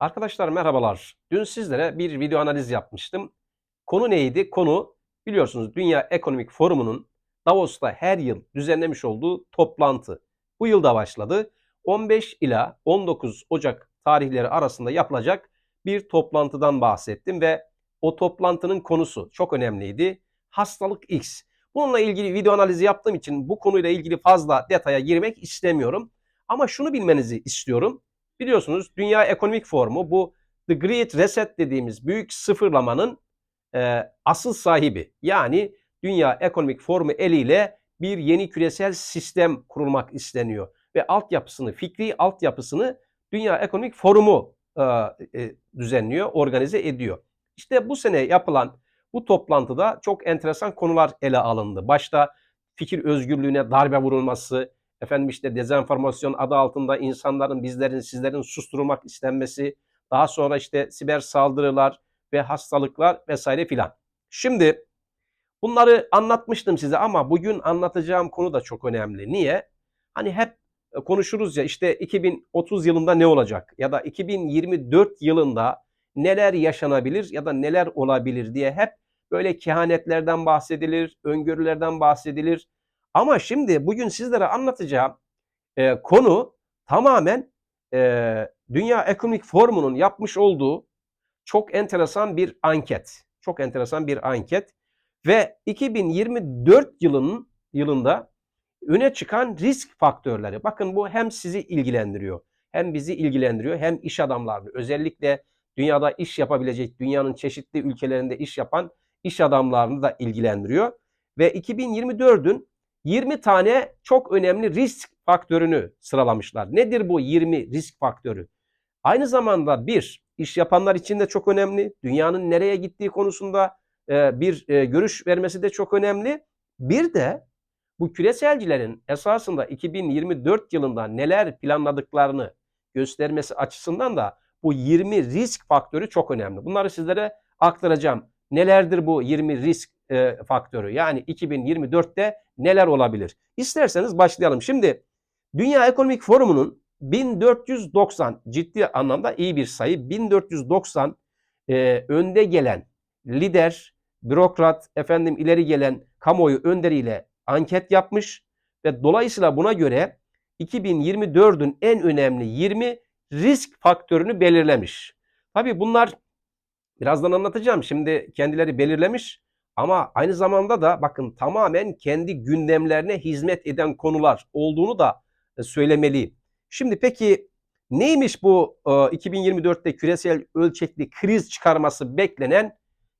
Arkadaşlar merhabalar. Dün sizlere bir video analiz yapmıştım. Konu neydi? Konu biliyorsunuz Dünya Ekonomik Forumu'nun Davos'ta her yıl düzenlemiş olduğu toplantı. Bu yıl da başladı. 15 ila 19 Ocak tarihleri arasında yapılacak bir toplantıdan bahsettim ve o toplantının konusu çok önemliydi. Hastalık X. Bununla ilgili video analizi yaptığım için bu konuyla ilgili fazla detaya girmek istemiyorum. Ama şunu bilmenizi istiyorum. Biliyorsunuz Dünya Ekonomik Forumu bu The Great Reset dediğimiz büyük sıfırlamanın e, asıl sahibi. Yani Dünya Ekonomik Forumu eliyle bir yeni küresel sistem kurulmak isteniyor. Ve altyapısını, fikri altyapısını Dünya Ekonomik Forumu e, e, düzenliyor, organize ediyor. İşte bu sene yapılan bu toplantıda çok enteresan konular ele alındı. Başta fikir özgürlüğüne darbe vurulması, efendim işte dezenformasyon adı altında insanların, bizlerin, sizlerin susturulmak istenmesi, daha sonra işte siber saldırılar ve hastalıklar vesaire filan. Şimdi bunları anlatmıştım size ama bugün anlatacağım konu da çok önemli. Niye? Hani hep konuşuruz ya işte 2030 yılında ne olacak ya da 2024 yılında neler yaşanabilir ya da neler olabilir diye hep böyle kehanetlerden bahsedilir, öngörülerden bahsedilir. Ama şimdi bugün sizlere anlatacağım e, konu tamamen e, Dünya Ekonomik Forumu'nun yapmış olduğu çok enteresan bir anket. Çok enteresan bir anket ve 2024 yılının yılında öne çıkan risk faktörleri. Bakın bu hem sizi ilgilendiriyor, hem bizi ilgilendiriyor, hem iş adamlarını özellikle dünyada iş yapabilecek, dünyanın çeşitli ülkelerinde iş yapan iş adamlarını da ilgilendiriyor. Ve 2024'ün 20 tane çok önemli risk faktörünü sıralamışlar. Nedir bu 20 risk faktörü? Aynı zamanda bir, iş yapanlar için de çok önemli. Dünyanın nereye gittiği konusunda e, bir e, görüş vermesi de çok önemli. Bir de bu küreselcilerin esasında 2024 yılında neler planladıklarını göstermesi açısından da bu 20 risk faktörü çok önemli. Bunları sizlere aktaracağım. Nelerdir bu 20 risk e, faktörü? Yani 2024'te neler olabilir? İsterseniz başlayalım. Şimdi Dünya Ekonomik Forumu'nun 1490 ciddi anlamda iyi bir sayı. 1490 e, önde gelen lider, bürokrat, efendim ileri gelen kamuoyu önderiyle anket yapmış ve dolayısıyla buna göre 2024'ün en önemli 20 risk faktörünü belirlemiş. Tabii bunlar birazdan anlatacağım. Şimdi kendileri belirlemiş ama aynı zamanda da bakın tamamen kendi gündemlerine hizmet eden konular olduğunu da e, söylemeliyim. Şimdi peki neymiş bu 2024'te e, küresel ölçekli kriz çıkarması beklenen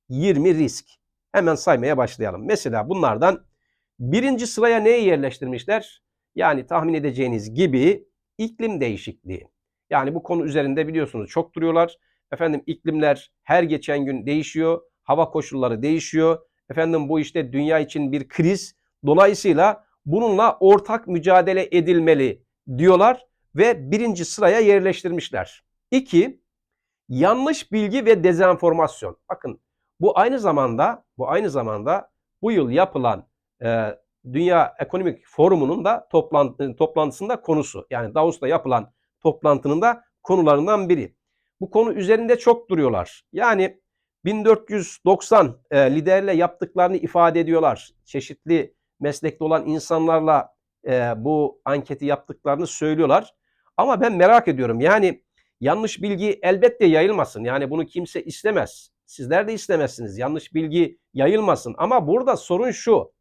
20 risk? Hemen saymaya başlayalım. Mesela bunlardan birinci sıraya neyi yerleştirmişler? Yani tahmin edeceğiniz gibi iklim değişikliği. Yani bu konu üzerinde biliyorsunuz çok duruyorlar. Efendim iklimler her geçen gün değişiyor. Hava koşulları değişiyor. Efendim bu işte dünya için bir kriz. Dolayısıyla bununla ortak mücadele edilmeli diyorlar ve birinci sıraya yerleştirmişler. İki, yanlış bilgi ve dezenformasyon. Bakın bu aynı zamanda bu aynı zamanda bu yıl yapılan e, Dünya Ekonomik Forumu'nun da toplantı, toplantısında konusu. Yani Davos'ta yapılan toplantının da konularından biri. Bu konu üzerinde çok duruyorlar. Yani 1490 e, liderle yaptıklarını ifade ediyorlar. Çeşitli meslekte olan insanlarla e, bu anketi yaptıklarını söylüyorlar. Ama ben merak ediyorum. Yani yanlış bilgi elbette yayılmasın. Yani bunu kimse istemez. Sizler de istemezsiniz. Yanlış bilgi yayılmasın. Ama burada sorun şu.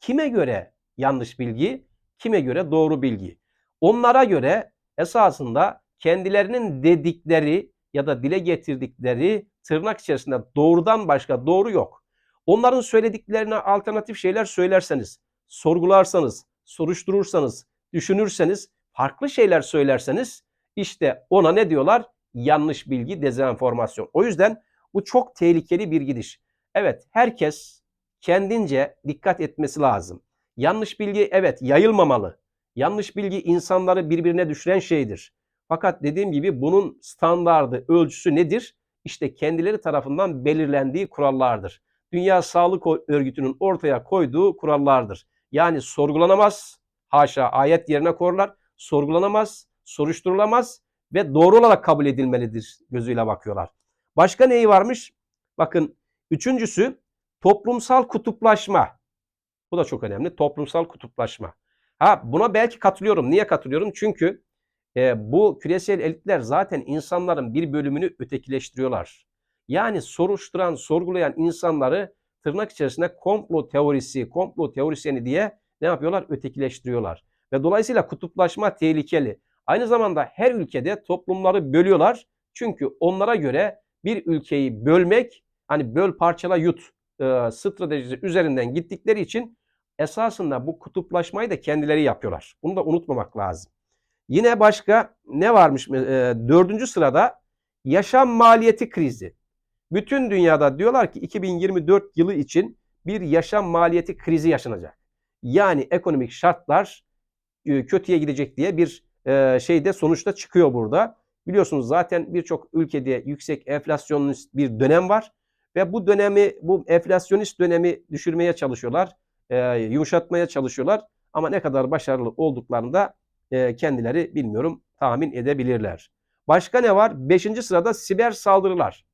Kime göre yanlış bilgi, kime göre doğru bilgi? Onlara göre esasında kendilerinin dedikleri ya da dile getirdikleri tırnak içerisinde doğrudan başka doğru yok. Onların söylediklerine alternatif şeyler söylerseniz, sorgularsanız, soruşturursanız, düşünürseniz, farklı şeyler söylerseniz işte ona ne diyorlar? Yanlış bilgi, dezenformasyon. O yüzden bu çok tehlikeli bir gidiş. Evet, herkes kendince dikkat etmesi lazım. Yanlış bilgi evet yayılmamalı. Yanlış bilgi insanları birbirine düşüren şeydir. Fakat dediğim gibi bunun standardı, ölçüsü nedir? İşte kendileri tarafından belirlendiği kurallardır. Dünya Sağlık Örgütü'nün ortaya koyduğu kurallardır. Yani sorgulanamaz, haşa ayet yerine korlar, sorgulanamaz, soruşturulamaz ve doğru olarak kabul edilmelidir gözüyle bakıyorlar. Başka neyi varmış? Bakın üçüncüsü toplumsal kutuplaşma. Bu da çok önemli. Toplumsal kutuplaşma. Ha buna belki katılıyorum. Niye katılıyorum? Çünkü e, bu küresel elitler zaten insanların bir bölümünü ötekileştiriyorlar. Yani soruşturan, sorgulayan insanları tırnak içerisinde komplo teorisi, komplo teorisyeni diye ne yapıyorlar? Ötekileştiriyorlar. Ve dolayısıyla kutuplaşma tehlikeli. Aynı zamanda her ülkede toplumları bölüyorlar. Çünkü onlara göre bir ülkeyi bölmek, hani böl parçala yut e, stratejisi üzerinden gittikleri için esasında bu kutuplaşmayı da kendileri yapıyorlar. Bunu da unutmamak lazım. Yine başka ne varmış? E, dördüncü sırada yaşam maliyeti krizi. Bütün dünyada diyorlar ki 2024 yılı için bir yaşam maliyeti krizi yaşanacak. Yani ekonomik şartlar e, kötüye gidecek diye bir e, şeyde sonuçta çıkıyor burada. Biliyorsunuz zaten birçok ülkede yüksek enflasyonist bir dönem var ve bu dönemi bu enflasyonist dönemi düşürmeye çalışıyorlar, e, yumuşatmaya çalışıyorlar ama ne kadar başarılı olduklarını da kendileri bilmiyorum tahmin edebilirler. Başka ne var? Beşinci sırada siber saldırılar.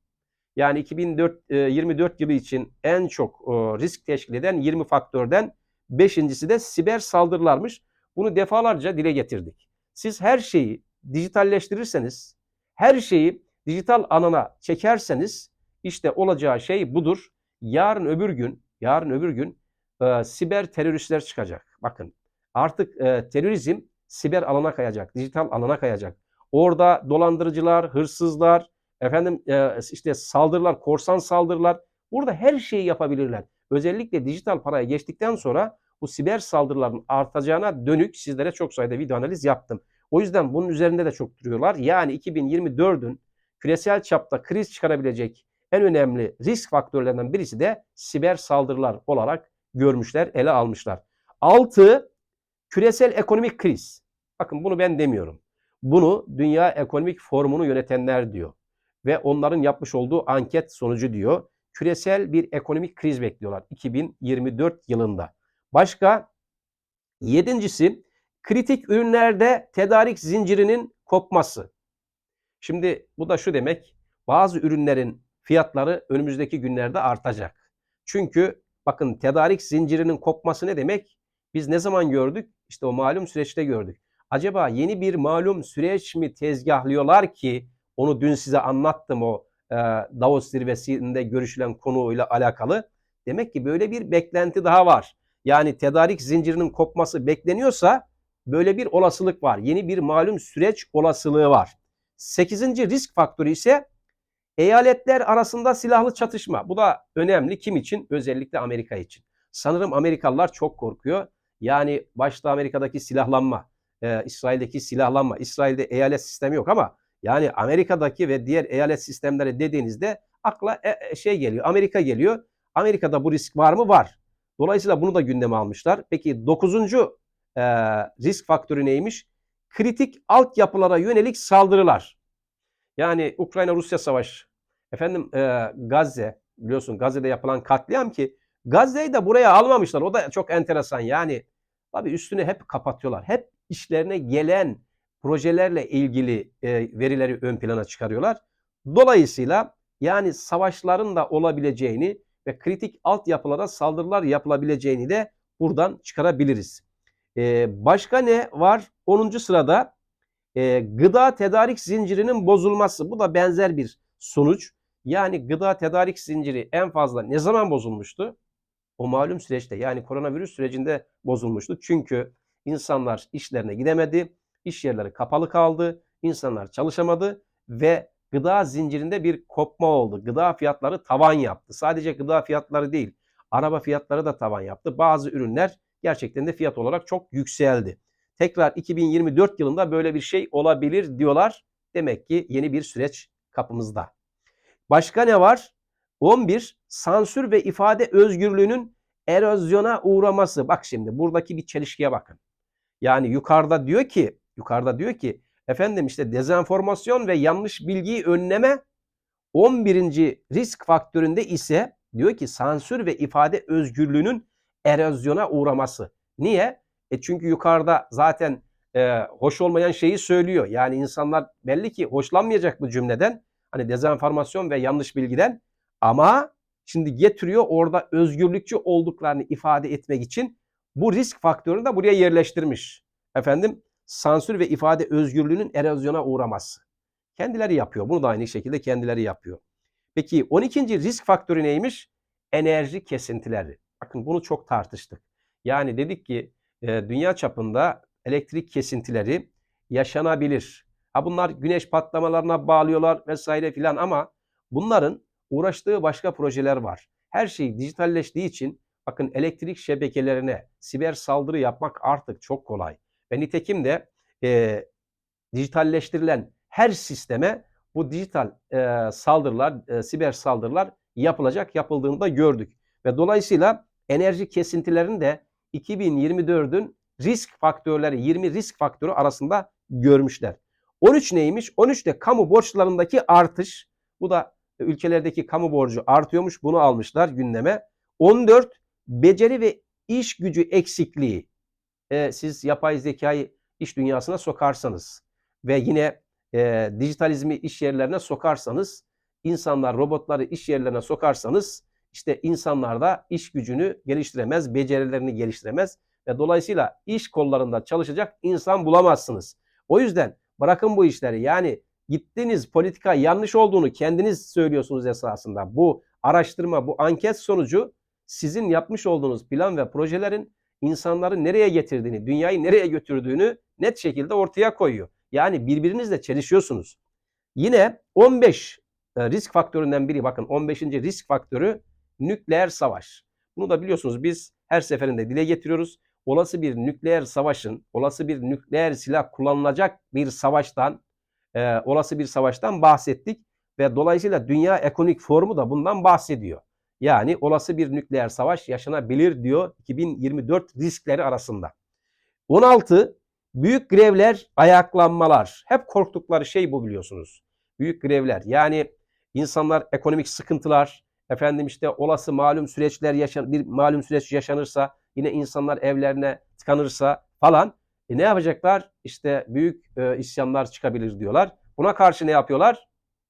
Yani 2024 yılı için en çok risk teşkil eden 20 faktörden beşincisi de siber saldırılarmış. Bunu defalarca dile getirdik. Siz her şeyi dijitalleştirirseniz, her şeyi dijital alana çekerseniz işte olacağı şey budur. Yarın öbür gün, yarın öbür gün e, siber teröristler çıkacak. Bakın artık e, terörizm siber alana kayacak, dijital alana kayacak. Orada dolandırıcılar, hırsızlar, efendim e, işte saldırılar, korsan saldırılar burada her şeyi yapabilirler. Özellikle dijital paraya geçtikten sonra bu siber saldırıların artacağına dönük sizlere çok sayıda video analiz yaptım. O yüzden bunun üzerinde de çok duruyorlar. Yani 2024'ün küresel çapta kriz çıkarabilecek en önemli risk faktörlerinden birisi de siber saldırılar olarak görmüşler, ele almışlar. 6. Küresel ekonomik kriz. Bakın bunu ben demiyorum. Bunu Dünya Ekonomik Forumu'nu yönetenler diyor. Ve onların yapmış olduğu anket sonucu diyor. Küresel bir ekonomik kriz bekliyorlar 2024 yılında. Başka yedincisi kritik ürünlerde tedarik zincirinin kopması. Şimdi bu da şu demek bazı ürünlerin fiyatları önümüzdeki günlerde artacak. Çünkü bakın tedarik zincirinin kopması ne demek? Biz ne zaman gördük? İşte o malum süreçte gördük. Acaba yeni bir malum süreç mi tezgahlıyorlar ki onu dün size anlattım o e, Davos zirvesinde görüşülen konuyla alakalı. Demek ki böyle bir beklenti daha var yani tedarik zincirinin kopması bekleniyorsa böyle bir olasılık var. Yeni bir malum süreç olasılığı var. Sekizinci risk faktörü ise eyaletler arasında silahlı çatışma. Bu da önemli. Kim için? Özellikle Amerika için. Sanırım Amerikalılar çok korkuyor. Yani başta Amerika'daki silahlanma, e, İsrail'deki silahlanma. İsrail'de eyalet sistemi yok ama yani Amerika'daki ve diğer eyalet sistemleri dediğinizde akla e, e şey geliyor. Amerika geliyor. Amerika'da bu risk var mı? Var. Dolayısıyla bunu da gündeme almışlar. Peki dokuzuncu e, risk faktörü neymiş? Kritik altyapılara yönelik saldırılar. Yani Ukrayna-Rusya savaşı. Efendim e, Gazze biliyorsun Gazze'de yapılan katliam ki Gazze'yi de buraya almamışlar. O da çok enteresan. Yani tabii üstünü hep kapatıyorlar. Hep işlerine gelen projelerle ilgili e, verileri ön plana çıkarıyorlar. Dolayısıyla yani savaşların da olabileceğini ve kritik altyapılara saldırılar yapılabileceğini de buradan çıkarabiliriz. Ee, başka ne var? 10. sırada e, gıda tedarik zincirinin bozulması. Bu da benzer bir sonuç. Yani gıda tedarik zinciri en fazla ne zaman bozulmuştu? O malum süreçte yani koronavirüs sürecinde bozulmuştu. Çünkü insanlar işlerine gidemedi, iş yerleri kapalı kaldı, insanlar çalışamadı ve gıda zincirinde bir kopma oldu. Gıda fiyatları tavan yaptı. Sadece gıda fiyatları değil, araba fiyatları da tavan yaptı. Bazı ürünler gerçekten de fiyat olarak çok yükseldi. Tekrar 2024 yılında böyle bir şey olabilir diyorlar. Demek ki yeni bir süreç kapımızda. Başka ne var? 11 sansür ve ifade özgürlüğünün erozyona uğraması. Bak şimdi buradaki bir çelişkiye bakın. Yani yukarıda diyor ki, yukarıda diyor ki efendim işte dezenformasyon ve yanlış bilgiyi önleme 11. risk faktöründe ise diyor ki sansür ve ifade özgürlüğünün erozyona uğraması. Niye? E çünkü yukarıda zaten e, hoş olmayan şeyi söylüyor. Yani insanlar belli ki hoşlanmayacak bu cümleden. Hani dezenformasyon ve yanlış bilgiden. Ama şimdi getiriyor orada özgürlükçü olduklarını ifade etmek için bu risk faktörünü de buraya yerleştirmiş. Efendim sansür ve ifade özgürlüğünün erozyona uğraması. Kendileri yapıyor. Bunu da aynı şekilde kendileri yapıyor. Peki 12. risk faktörü neymiş? Enerji kesintileri. Bakın bunu çok tartıştık. Yani dedik ki e, dünya çapında elektrik kesintileri yaşanabilir. Ha bunlar güneş patlamalarına bağlıyorlar vesaire filan ama bunların uğraştığı başka projeler var. Her şey dijitalleştiği için bakın elektrik şebekelerine siber saldırı yapmak artık çok kolay. Ve nitekim de e, dijitalleştirilen her sisteme bu dijital e, saldırılar, e, siber saldırılar yapılacak, yapıldığını da gördük. Ve dolayısıyla enerji kesintilerini de 2024'ün risk faktörleri, 20 risk faktörü arasında görmüşler. 13 neymiş? 13 de kamu borçlarındaki artış. Bu da ülkelerdeki kamu borcu artıyormuş. Bunu almışlar gündeme. 14 beceri ve iş gücü eksikliği. E, siz yapay zekayı iş dünyasına sokarsanız ve yine e, dijitalizmi iş yerlerine sokarsanız, insanlar robotları iş yerlerine sokarsanız işte insanlar da iş gücünü geliştiremez, becerilerini geliştiremez ve dolayısıyla iş kollarında çalışacak insan bulamazsınız. O yüzden bırakın bu işleri. Yani gittiniz politika yanlış olduğunu kendiniz söylüyorsunuz esasında. Bu araştırma, bu anket sonucu sizin yapmış olduğunuz plan ve projelerin insanları nereye getirdiğini, dünyayı nereye götürdüğünü net şekilde ortaya koyuyor. Yani birbirinizle çelişiyorsunuz. Yine 15 e, risk faktöründen biri bakın 15. risk faktörü nükleer savaş. Bunu da biliyorsunuz biz her seferinde dile getiriyoruz. Olası bir nükleer savaşın, olası bir nükleer silah kullanılacak bir savaştan, e, olası bir savaştan bahsettik ve dolayısıyla Dünya Ekonomik Forumu da bundan bahsediyor. Yani olası bir nükleer savaş yaşanabilir diyor 2024 riskleri arasında. 16 büyük grevler, ayaklanmalar. Hep korktukları şey bu biliyorsunuz. Büyük grevler. Yani insanlar ekonomik sıkıntılar, efendim işte olası malum süreçler yaşan bir malum süreç yaşanırsa, yine insanlar evlerine tıkanırsa falan e ne yapacaklar? İşte büyük e, isyanlar çıkabilir diyorlar. Buna karşı ne yapıyorlar?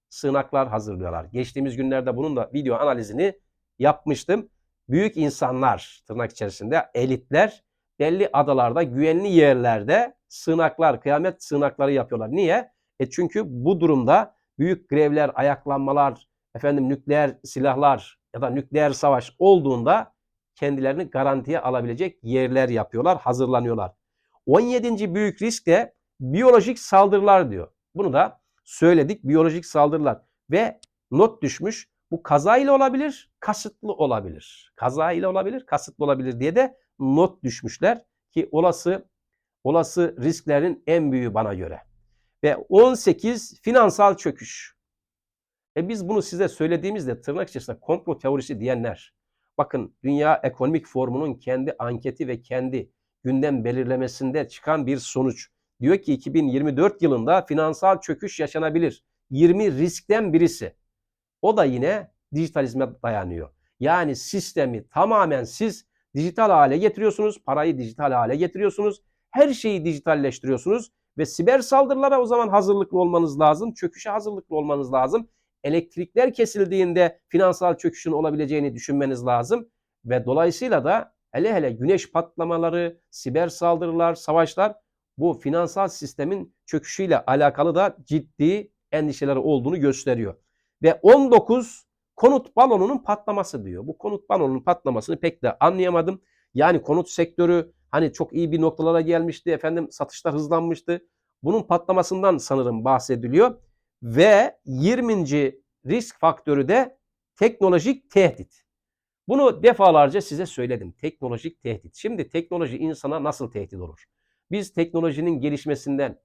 Sığınaklar hazırlıyorlar. Geçtiğimiz günlerde bunun da video analizini yapmıştım. Büyük insanlar tırnak içerisinde elitler belli adalarda güvenli yerlerde sığınaklar, kıyamet sığınakları yapıyorlar. Niye? E çünkü bu durumda büyük grevler, ayaklanmalar, efendim nükleer silahlar ya da nükleer savaş olduğunda kendilerini garantiye alabilecek yerler yapıyorlar, hazırlanıyorlar. 17. büyük risk de biyolojik saldırılar diyor. Bunu da söyledik biyolojik saldırılar ve not düşmüş. Bu kaza ile olabilir, kasıtlı olabilir. Kaza ile olabilir, kasıtlı olabilir diye de not düşmüşler ki olası olası risklerin en büyüğü bana göre. Ve 18 finansal çöküş. E biz bunu size söylediğimizde tırnak içerisinde komplo teorisi diyenler bakın Dünya Ekonomik Forumu'nun kendi anketi ve kendi gündem belirlemesinde çıkan bir sonuç. Diyor ki 2024 yılında finansal çöküş yaşanabilir. 20 riskten birisi. O da yine dijitalizme dayanıyor. Yani sistemi tamamen siz dijital hale getiriyorsunuz. Parayı dijital hale getiriyorsunuz. Her şeyi dijitalleştiriyorsunuz ve siber saldırılara o zaman hazırlıklı olmanız lazım. Çöküşe hazırlıklı olmanız lazım. Elektrikler kesildiğinde finansal çöküşün olabileceğini düşünmeniz lazım ve dolayısıyla da hele hele güneş patlamaları, siber saldırılar, savaşlar bu finansal sistemin çöküşüyle alakalı da ciddi endişeleri olduğunu gösteriyor. Ve 19 konut balonunun patlaması diyor. Bu konut balonunun patlamasını pek de anlayamadım. Yani konut sektörü hani çok iyi bir noktalara gelmişti. Efendim satışlar hızlanmıştı. Bunun patlamasından sanırım bahsediliyor. Ve 20. risk faktörü de teknolojik tehdit. Bunu defalarca size söyledim. Teknolojik tehdit. Şimdi teknoloji insana nasıl tehdit olur? Biz teknolojinin gelişmesinden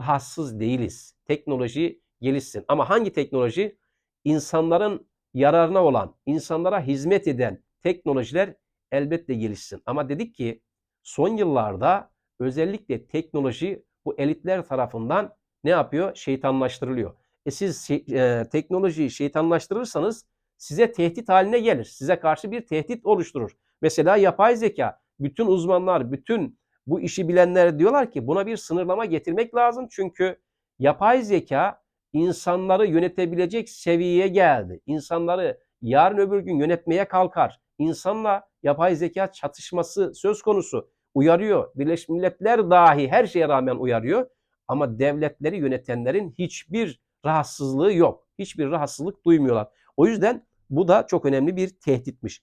rahatsız değiliz. Teknoloji gelişsin. Ama hangi teknoloji? İnsanların yararına olan, insanlara hizmet eden teknolojiler elbette gelişsin. Ama dedik ki son yıllarda özellikle teknoloji bu elitler tarafından ne yapıyor? Şeytanlaştırılıyor. E siz e, teknolojiyi şeytanlaştırırsanız size tehdit haline gelir. Size karşı bir tehdit oluşturur. Mesela yapay zeka. Bütün uzmanlar, bütün bu işi bilenler diyorlar ki buna bir sınırlama getirmek lazım. Çünkü yapay zeka insanları yönetebilecek seviyeye geldi. İnsanları yarın öbür gün yönetmeye kalkar. İnsanla yapay zeka çatışması söz konusu. Uyarıyor. Birleşmiş Milletler dahi her şeye rağmen uyarıyor. Ama devletleri yönetenlerin hiçbir rahatsızlığı yok. Hiçbir rahatsızlık duymuyorlar. O yüzden bu da çok önemli bir tehditmiş.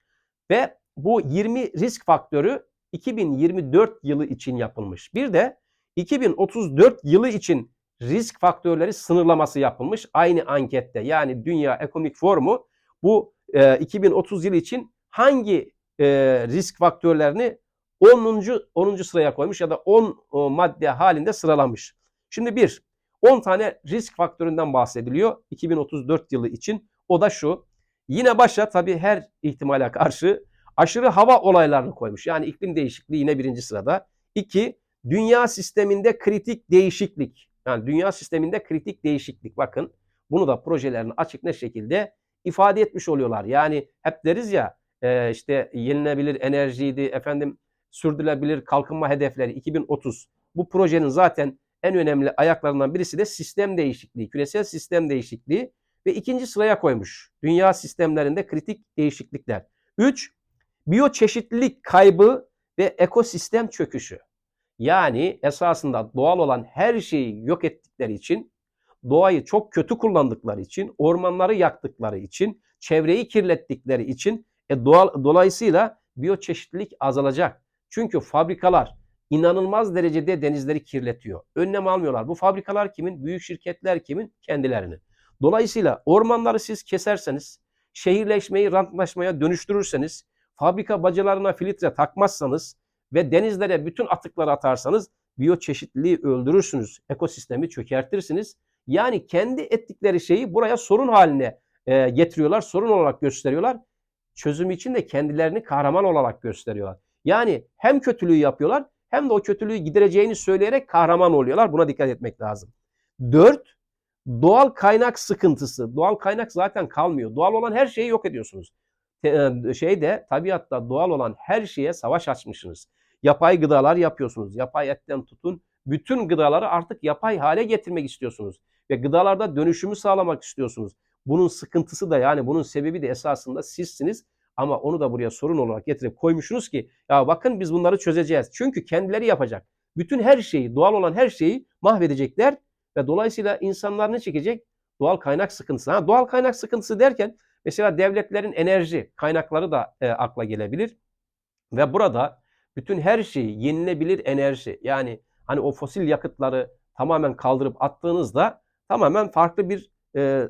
Ve bu 20 risk faktörü 2024 yılı için yapılmış. Bir de 2034 yılı için risk faktörleri sınırlaması yapılmış aynı ankette. Yani Dünya Ekonomik Forumu bu e, 2030 yılı için hangi e, risk faktörlerini 10. 10. sıraya koymuş ya da 10 o, madde halinde sıralamış. Şimdi bir 10 tane risk faktöründen bahsediliyor 2034 yılı için. O da şu. Yine başa tabii her ihtimale karşı aşırı hava olaylarını koymuş. Yani iklim değişikliği yine birinci sırada. İki, dünya sisteminde kritik değişiklik. Yani dünya sisteminde kritik değişiklik. Bakın bunu da projelerini açık ne şekilde ifade etmiş oluyorlar. Yani hep deriz ya e, işte yenilenebilir enerjiydi, efendim sürdürülebilir kalkınma hedefleri 2030. Bu projenin zaten en önemli ayaklarından birisi de sistem değişikliği, küresel sistem değişikliği ve ikinci sıraya koymuş. Dünya sistemlerinde kritik değişiklikler. 3. Biyoçeşitlilik kaybı ve ekosistem çöküşü. Yani esasında doğal olan her şeyi yok ettikleri için, doğayı çok kötü kullandıkları için, ormanları yaktıkları için, çevreyi kirlettikleri için e, doğal, dolayısıyla biyoçeşitlilik azalacak. Çünkü fabrikalar inanılmaz derecede denizleri kirletiyor. Önlem almıyorlar. Bu fabrikalar kimin? Büyük şirketler kimin? Kendilerinin. Dolayısıyla ormanları siz keserseniz, şehirleşmeyi rantlaşmaya dönüştürürseniz, fabrika bacalarına filtre takmazsanız ve denizlere bütün atıkları atarsanız biyoçeşitliliği öldürürsünüz. Ekosistemi çökertirsiniz. Yani kendi ettikleri şeyi buraya sorun haline e, getiriyorlar, sorun olarak gösteriyorlar. Çözüm için de kendilerini kahraman olarak gösteriyorlar. Yani hem kötülüğü yapıyorlar hem de o kötülüğü gidereceğini söyleyerek kahraman oluyorlar. Buna dikkat etmek lazım. Dört, doğal kaynak sıkıntısı. Doğal kaynak zaten kalmıyor. Doğal olan her şeyi yok ediyorsunuz. E, şeyde tabiatta doğal olan her şeye savaş açmışsınız. Yapay gıdalar yapıyorsunuz. Yapay etten tutun. Bütün gıdaları artık yapay hale getirmek istiyorsunuz. Ve gıdalarda dönüşümü sağlamak istiyorsunuz. Bunun sıkıntısı da yani bunun sebebi de esasında sizsiniz. Ama onu da buraya sorun olarak getirip koymuşsunuz ki ya bakın biz bunları çözeceğiz. Çünkü kendileri yapacak. Bütün her şeyi, doğal olan her şeyi mahvedecekler ve dolayısıyla insanlar ne çekecek? Doğal kaynak sıkıntısı. Ha, doğal kaynak sıkıntısı derken mesela devletlerin enerji kaynakları da e, akla gelebilir. Ve burada bütün her şeyi yenilebilir enerji yani hani o fosil yakıtları tamamen kaldırıp attığınızda tamamen farklı bir e,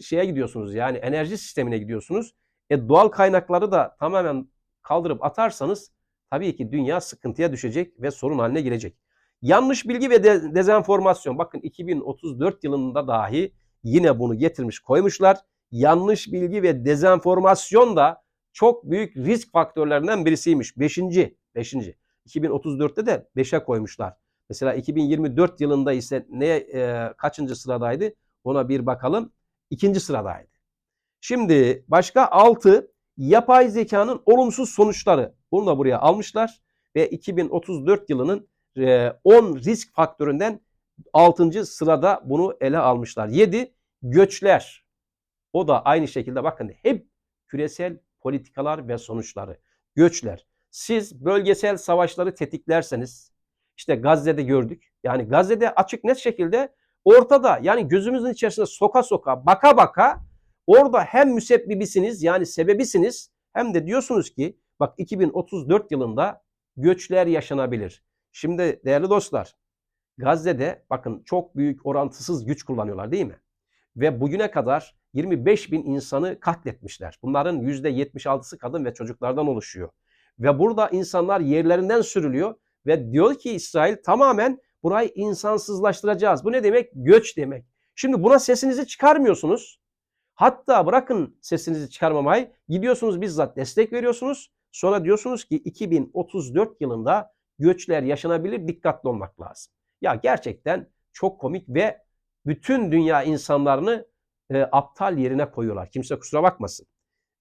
şeye gidiyorsunuz. Yani enerji sistemine gidiyorsunuz. E, doğal kaynakları da tamamen kaldırıp atarsanız tabii ki dünya sıkıntıya düşecek ve sorun haline girecek. Yanlış bilgi ve de dezenformasyon. Bakın 2034 yılında dahi yine bunu getirmiş koymuşlar. Yanlış bilgi ve dezenformasyon da çok büyük risk faktörlerinden birisiymiş. Beşinci, beşinci. 2034'te de 5'e koymuşlar. Mesela 2024 yılında ise ne e, kaçıncı sıradaydı? Ona bir bakalım. İkinci sıradaydı. Şimdi başka 6 yapay zekanın olumsuz sonuçları. Bunu da buraya almışlar ve 2034 yılının 10 e, risk faktöründen 6. sırada bunu ele almışlar. 7 göçler. O da aynı şekilde bakın hep küresel politikalar ve sonuçları. Göçler. Siz bölgesel savaşları tetiklerseniz işte Gazze'de gördük. Yani Gazze'de açık net şekilde ortada yani gözümüzün içerisinde soka soka baka baka orada hem müsebbibisiniz yani sebebisiniz hem de diyorsunuz ki bak 2034 yılında göçler yaşanabilir. Şimdi değerli dostlar Gazze'de bakın çok büyük orantısız güç kullanıyorlar değil mi? Ve bugüne kadar 25 bin insanı katletmişler. Bunların %76'sı kadın ve çocuklardan oluşuyor. Ve burada insanlar yerlerinden sürülüyor ve diyor ki İsrail tamamen burayı insansızlaştıracağız. Bu ne demek? Göç demek. Şimdi buna sesinizi çıkarmıyorsunuz. Hatta bırakın sesinizi çıkarmamayı gidiyorsunuz bizzat destek veriyorsunuz. Sonra diyorsunuz ki 2034 yılında göçler yaşanabilir dikkatli olmak lazım. Ya gerçekten çok komik ve bütün dünya insanlarını e, aptal yerine koyuyorlar. Kimse kusura bakmasın.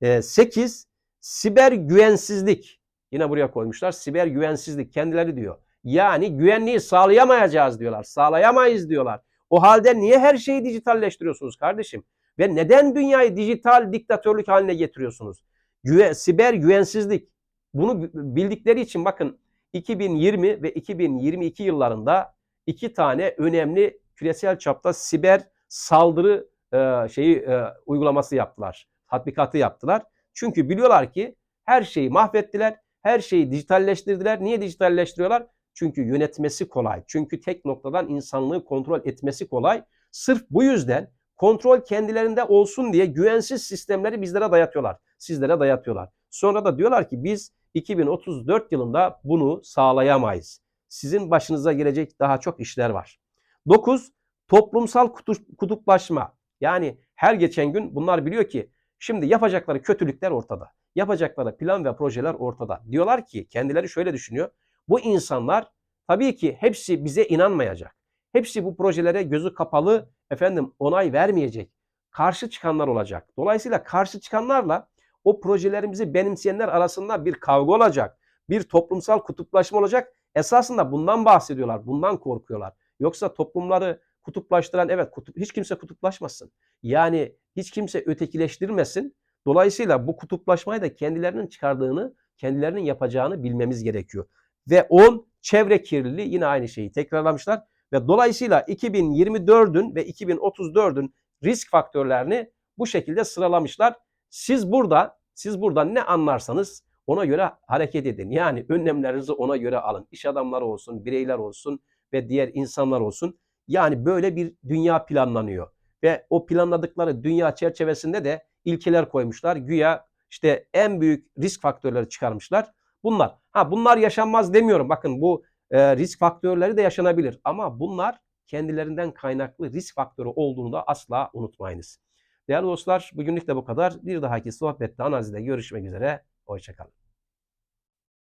E, 8. Siber güvensizlik. Yine buraya koymuşlar. Siber güvensizlik kendileri diyor. Yani güvenliği sağlayamayacağız diyorlar. Sağlayamayız diyorlar. O halde niye her şeyi dijitalleştiriyorsunuz kardeşim? Ve neden dünyayı dijital diktatörlük haline getiriyorsunuz? Güve, siber güvensizlik. Bunu bildikleri için bakın 2020 ve 2022 yıllarında iki tane önemli küresel çapta siber saldırı e, şeyi e, uygulaması yaptılar. Tatbikatı yaptılar. Çünkü biliyorlar ki her şeyi mahvettiler. Her şeyi dijitalleştirdiler. Niye dijitalleştiriyorlar? Çünkü yönetmesi kolay. Çünkü tek noktadan insanlığı kontrol etmesi kolay. Sırf bu yüzden kontrol kendilerinde olsun diye güvensiz sistemleri bizlere dayatıyorlar. Sizlere dayatıyorlar. Sonra da diyorlar ki biz 2034 yılında bunu sağlayamayız. Sizin başınıza gelecek daha çok işler var. 9. Toplumsal kutu- kutuplaşma. Yani her geçen gün bunlar biliyor ki şimdi yapacakları kötülükler ortada. Yapacakları plan ve projeler ortada. Diyorlar ki kendileri şöyle düşünüyor. Bu insanlar tabii ki hepsi bize inanmayacak. Hepsi bu projelere gözü kapalı efendim onay vermeyecek. Karşı çıkanlar olacak. Dolayısıyla karşı çıkanlarla o projelerimizi benimseyenler arasında bir kavga olacak. Bir toplumsal kutuplaşma olacak. Esasında bundan bahsediyorlar. Bundan korkuyorlar. Yoksa toplumları kutuplaştıran evet kutup, hiç kimse kutuplaşmasın. Yani hiç kimse ötekileştirmesin. Dolayısıyla bu kutuplaşmayı da kendilerinin çıkardığını, kendilerinin yapacağını bilmemiz gerekiyor. Ve 10 çevre kirliliği yine aynı şeyi tekrarlamışlar. Ve dolayısıyla 2024'ün ve 2034'ün risk faktörlerini bu şekilde sıralamışlar. Siz burada siz burada ne anlarsanız ona göre hareket edin. Yani önlemlerinizi ona göre alın. İş adamları olsun, bireyler olsun ve diğer insanlar olsun. Yani böyle bir dünya planlanıyor. Ve o planladıkları dünya çerçevesinde de ilkeler koymuşlar. Güya işte en büyük risk faktörleri çıkarmışlar. Bunlar. Ha bunlar yaşanmaz demiyorum. Bakın bu e, risk faktörleri de yaşanabilir. Ama bunlar kendilerinden kaynaklı risk faktörü olduğunu da asla unutmayınız. Değerli dostlar bugünlük de bu kadar. Bir dahaki sohbette analizde görüşmek üzere. Hoşçakalın.